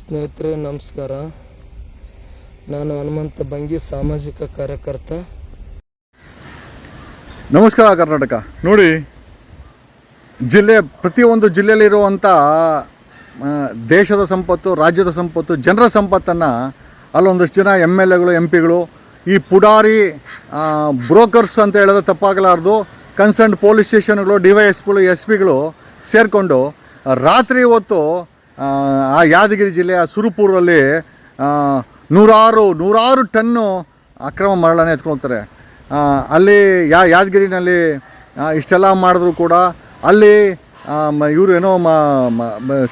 ಸ್ನೇಹಿತರೆ, ನಮಸ್ಕಾರ. ನಾನು ಹನುಮಂತ ಬಂಗಿ, ಸಾಮಾಜಿಕ ಕಾರ್ಯಕರ್ತ. ನಮಸ್ಕಾರ, ಕರ್ನಾಟಕ. ನೋಡಿ, ಜಿಲ್ಲೆ, ಪ್ರತಿಯೊಂದು ಜಿಲ್ಲೆಯಲ್ಲಿರುವಂಥ ದೇಶದ ಸಂಪತ್ತು, ರಾಜ್ಯದ ಸಂಪತ್ತು, ಜನರ ಸಂಪತ್ತನ್ನು ಅಲ್ಲೊಂದಷ್ಟು ಜನ ಎಂ ಎಲ್ ಎಗಳು, ಎಂ ಪಿಗಳು, ಈ ಪುಡಾರಿ ಬ್ರೋಕರ್ಸ್ ಅಂತ ಹೇಳಿದ್ರೆ ತಪ್ಪಾಗಲಾರ್ದು. ಕನ್ಸರ್ನ್ ಪೊಲೀಸ್ ಸ್ಟೇಷನ್ಗಳು, ಡಿ ವೈ ಎಸ್ ಪಿಗಳು ಎಸ್ ಪಿಗಳು ಸೇರಿಕೊಂಡು, ರಾತ್ರಿ ಹೊತ್ತು ಆ, ಯಾದಗಿರಿ ಜಿಲ್ಲೆಯ ಸುರುಪುರದಲ್ಲಿ ಆ, ನೂರಾರು ನೂರಾರು ಟನ್ನು ಅಕ್ರಮ ಮರಳನ್ನು ಎತ್ಕೊಳ್ತಾರೆ ಅಲ್ಲಿ ಯಾ ಯಾದಗಿರಿನಲ್ಲಿ ಇಷ್ಟೆಲ್ಲ ಮಾಡಿದ್ರು ಕೂಡ ಅಲ್ಲಿ ಇವರು ಏನೋ ಮ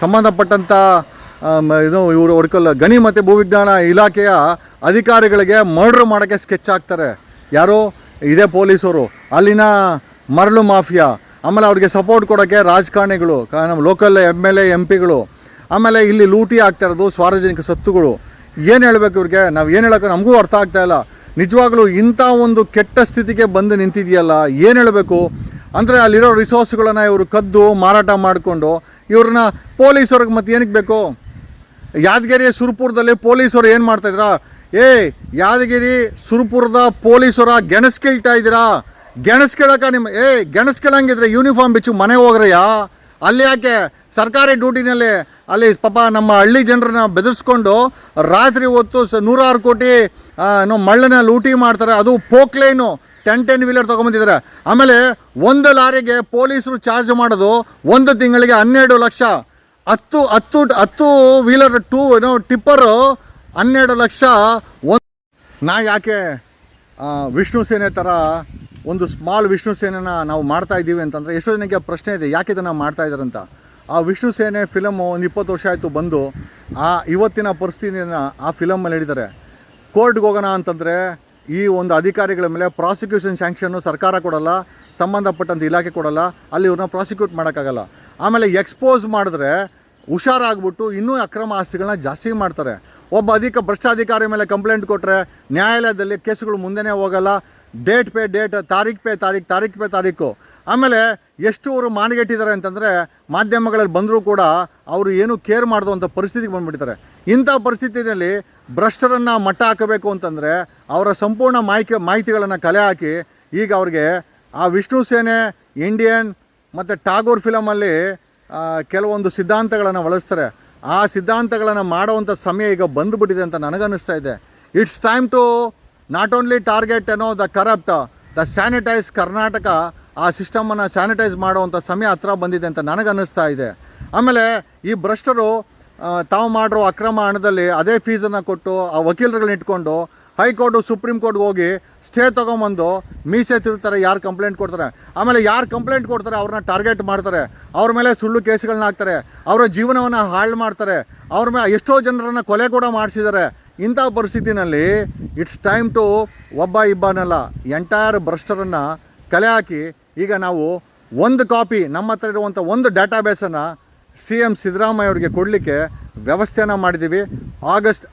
ಸಂಬಂಧಪಟ್ಟಂಥ ಇದು ಇವರು ವರ್ಕಲ್ ಗಣಿ ಮತ್ತು ಭೂವಿಜ್ಞಾನ ಇಲಾಖೆಯ ಅಧಿಕಾರಿಗಳಿಗೆ ಮರ್ಡ್ರ್ ಮಾಡೋಕ್ಕೆ ಸ್ಕೆಚ್ ಹಾಕ್ತಾರೆ. ಯಾರು? ಇದೇ ಪೊಲೀಸರು. ಅಲ್ಲಿನ ಮರಳು ಮಾಫಿಯಾ. ಆಮೇಲೆ ಅವ್ರಿಗೆ ಸಪೋರ್ಟ್ ಕೊಡೋಕ್ಕೆ ರಾಜಕಾರಣಿಗಳು ನಮ್ಮ local M L A M ಪಿಗಳು. ಆಮೇಲೆ ಇಲ್ಲಿ ಲೂಟಿ ಆಗ್ತಾ ಇರೋದು ಸಾರ್ವಜನಿಕ ಸತ್ತುಗಳು. ಏನು ಹೇಳಬೇಕು ಇವ್ರಿಗೆ? ನಾವು ಏನು ಹೇಳೋಕೆ ನಮಗೂ ಅರ್ಥ ಆಗ್ತಾ ಇಲ್ಲ. ನಿಜವಾಗ್ಲೂ ಇಂಥ ಒಂದು ಕೆಟ್ಟ ಸ್ಥಿತಿಗೆ ಬಂದು ನಿಂತಿದೆಯಲ್ಲ, ಏನು ಹೇಳಬೇಕು? ಅಂದರೆ ಅಲ್ಲಿರೋ ರಿಸೋರ್ಸ್ಗಳನ್ನು ಇವರು ಕದ್ದು, ಮಾರಾಟ ಮಾಡಿಕೊಂಡು ಇವ್ರನ್ನ ಪೊಲೀಸವ್ರಿಗೆ ಮತ್ತೆ ಏನಕ್ಕೆ ಬೇಕು? ಯಾದಗಿರಿ, ಸುರ್ಪುರದಲ್ಲಿ ಪೊಲೀಸರು ಏನು ಮಾಡ್ತಾಯಿದ್ರ ಏ, ಯಾದಗಿರಿ, ಸುರ್ಪುರದ ಪೊಲೀಸರ ಗೆಣಸ್ ಕೇಳ್ತಾ ಇದ್ದೀರಾ? ಗೆಣಸ್ ಕೇಳಕ ನಿಮ್ಮ ಏ, ಗೆಣಸ್ ಕೇಳಂಗಿದ್ರೆ ಯೂನಿಫಾರ್ಮ್ ಬಿಚ್ಚು ಮನೆಗೆ ಹೋಗ್ರಯ್ಯ? ಅಲ್ಲಿ ಯಾಕೆ ಸರ್ಕಾರಿ ಡ್ಯೂಟಿನಲ್ಲಿ ಅಲ್ಲಿ ಪಾಪ ನಮ್ಮ ಹಳ್ಳಿ ಜನರನ್ನ ಬೆದರಿಸ್ಕೊಂಡು ರಾತ್ರಿ ಹೊತ್ತು ಸ ನೂರಾರು ಕೋಟಿ ಏನೋ ಮಳ್ಳನ ಲೂಟಿ ಮಾಡ್ತಾರೆ. ಅದು ಪೋಕ್ಲೈನು ಟೆನ್ ಟೆನ್ ವೀಲರ್ ತೊಗೊಂಬಂದಿದ್ದಾರೆ. ಆಮೇಲೆ ಒಂದು ಲಾರಿಗೆ ಪೊಲೀಸರು ಚಾರ್ಜ್ ಮಾಡೋದು ಒಂದು ತಿಂಗಳಿಗೆ ಹನ್ನೆರಡು ಲಕ್ಷ. ಹತ್ತು ಹತ್ತು ಹತ್ತು ವೀಲರ್ ಟೂ ಏನೋ ಟಿಪ್ಪರು ಹನ್ನೆರಡು ಲಕ್ಷ. ಒಂದು ನಾ ಯಾಕೆ ವಿಷ್ಣು ಸೇನೆ ಥರ ಒಂದು ಸ್ಮಾಲ್ ವಿಷ್ಣು ಸೇನೆನ ನಾವು ಮಾಡ್ತಾ ಇದ್ದೀವಿ ಅಂತಂದರೆ ಎಷ್ಟೋ ಜನಕ್ಕೆ ಪ್ರಶ್ನೆ ಇದೆ, ಯಾಕೆ ಇದನ್ನು ಮಾಡ್ತಾ ಇದ್ದಾರೆ ಅಂತ. ಆ ವಿಷ್ಣು ಸೇನೆ ಫಿಲಮ್ ಒಂದು ಇಪ್ಪತ್ತು ವರ್ಷ ಆಯಿತು ಬಂದು, ಆ ಇವತ್ತಿನ ಪರಿಸ್ಥಿತಿಯನ್ನು ಆ ಫಿಲಮಲ್ಲಿ ಹೇಳಿದ್ದಾರೆ. ಕೋರ್ಟ್ಗೆ ಹೋಗೋಣ ಅಂತಂದರೆ ಈ ಒಂದು ಅಧಿಕಾರಿಗಳ ಮೇಲೆ ಪ್ರಾಸಿಕ್ಯೂಷನ್ ಸ್ಯಾಂಕ್ಷನ್ನು ಸರ್ಕಾರ ಕೊಡಲ್ಲ ಸಂಬಂಧಪಟ್ಟಂಥ ಇಲಾಖೆ ಕೊಡಲ್ಲ, ಅಲ್ಲಿ ಇವ್ರನ್ನ ಪ್ರಾಸಿಕ್ಯೂಟ್ ಮಾಡೋಕ್ಕಾಗಲ್ಲ. ಆಮೇಲೆ ಎಕ್ಸ್ಪೋಸ್ ಮಾಡಿದ್ರೆ ಹುಷಾರಾಗ್ಬಿಟ್ಟು ಇನ್ನೂ ಅಕ್ರಮ ಆಸ್ತಿಗಳನ್ನ ಜಾಸ್ತಿ ಮಾಡ್ತಾರೆ. ಒಬ್ಬ ಅಧಿಕ ಭ್ರಷ್ಟಾಧಿಕಾರಿ ಮೇಲೆ ಕಂಪ್ಲೇಂಟ್ ಕೊಟ್ಟರೆ ನ್ಯಾಯಾಲಯದಲ್ಲಿ ಕೇಸುಗಳು ಮುಂದೆನೇ ಹೋಗಲ್ಲ. ಡೇಟ್ ಪೇ ಡೇಟ್ ತಾರೀಖು ಪೇ ತಾರೀಖು ತಾರೀಕು ಪೇ ತಾರೀಕು ಆಮೇಲೆ ಎಷ್ಟು ಅವರು ಮಾನಗೆಟ್ಟಿದ್ದಾರೆ ಅಂತಂದರೆ ಮಾಧ್ಯಮಗಳಲ್ಲಿ ಬಂದರೂ ಕೂಡ ಅವರು ಏನು ಕೇರ್ ಮಾಡುವಂಥ ಪರಿಸ್ಥಿತಿಗೆ ಬಂದುಬಿಡ್ತಾರೆ ಇಂಥ ಪರಿಸ್ಥಿತಿಯಲ್ಲಿ ಭ್ರಷ್ಟರನ್ನು ಮಟ್ಟ ಹಾಕಬೇಕು ಅಂತಂದರೆ ಅವರ ಸಂಪೂರ್ಣ ಮಾಹಿತಿ ಮಾಹಿತಿಗಳನ್ನು ಕಲೆ ಹಾಕಿ ಈಗ ಅವ್ರಿಗೆ ಆ ವಿಷ್ಣು ಸೇನೆ, ಇಂಡಿಯನ್ ಮತ್ತು ಟಾಗೋರ್ ಫಿಲಮಲ್ಲಿ ಕೆಲವೊಂದು ಸಿದ್ಧಾಂತಗಳನ್ನು ಬಳಸ್ತಾರೆ. ಆ ಸಿದ್ಧಾಂತಗಳನ್ನು ಮಾಡುವಂಥ ಸಮಯ ಈಗ ಬಂದುಬಿಟ್ಟಿದೆ ಅಂತ ನನಗನ್ನಿಸ್ತಾ ಇದೆ. It's time to not only target ಏನೋ the corrupt the sanitize Karnataka ಆ ಸಿಸ್ಟಮನ್ನು ಸ್ಯಾನಿಟೈಸ್ ಮಾಡುವಂಥ ಸಮಯ ಹತ್ರ ಬಂದಿದೆ ಅಂತ ನನಗನ್ನಿಸ್ತಾ ಇದೆ. ಆಮೇಲೆ ಈ ಭ್ರಷ್ಟರು ತಾವು ಮಾಡಿರೋ ಅಕ್ರಮ ಹಣದಲ್ಲಿ ಅದೇ ಫೀಸನ್ನು ಕೊಟ್ಟು ಆ ವಕೀಲರುಗಳನ್ನ ಇಟ್ಕೊಂಡು ಹೈಕೋರ್ಟು, ಸುಪ್ರೀಂ ಕೋರ್ಟ್ಗೆ ಹೋಗಿ ಸ್ಟೇ ತೊಗೊಂಬಂದು ಮೀಸೆ ತಿರುತ್ತಾರೆ ಯಾರು ಕಂಪ್ಲೇಂಟ್ ಕೊಡ್ತಾರೆ. ಆಮೇಲೆ ಯಾರು ಕಂಪ್ಲೇಂಟ್ ಕೊಡ್ತಾರೆ, ಅವ್ರನ್ನ ಟಾರ್ಗೆಟ್ ಮಾಡ್ತಾರೆ. ಅವ್ರ ಮೇಲೆ ಸುಳ್ಳು ಕೇಸ್ಗಳನ್ನ ಹಾಕ್ತಾರೆ. ಅವರ ಜೀವನವನ್ನು ಹಾಳು ಮಾಡ್ತಾರೆ. ಅವ್ರ ಮೇಲೆ ಎಷ್ಟೋ ಜನರನ್ನು ಕೊಲೆ ಕೂಡ ಮಾಡಿಸಿದ್ದಾರೆ. ಇಂಥ ಪರಿಸ್ಥಿತಿನಲ್ಲಿ ಇಟ್ಸ್ ಟೈಮ್ ಟು ಒಬ್ಬ ಇಬ್ಬನಲ್ಲ ಎಂಟೈರ್ ಭ್ರಷ್ಟರನ್ನು ಕಲೆ ಹಾಕಿ, ಈಗ ನಾವು ಒಂದು ಕಾಪಿ ನಮ್ಮ ಹತ್ರ ಇರುವಂಥ ಒಂದು ಡಾಟಾಬೇಸನ್ನು ಸಿ ಎಂ ಸಿದ್ದರಾಮಯ್ಯ ಅವರಿಗೆ ಕೊಡಲಿಕ್ಕೆ ವ್ಯವಸ್ಥೆಯನ್ನು ಮಾಡಿದ್ದೀವಿ. ಆಗಸ್ಟ್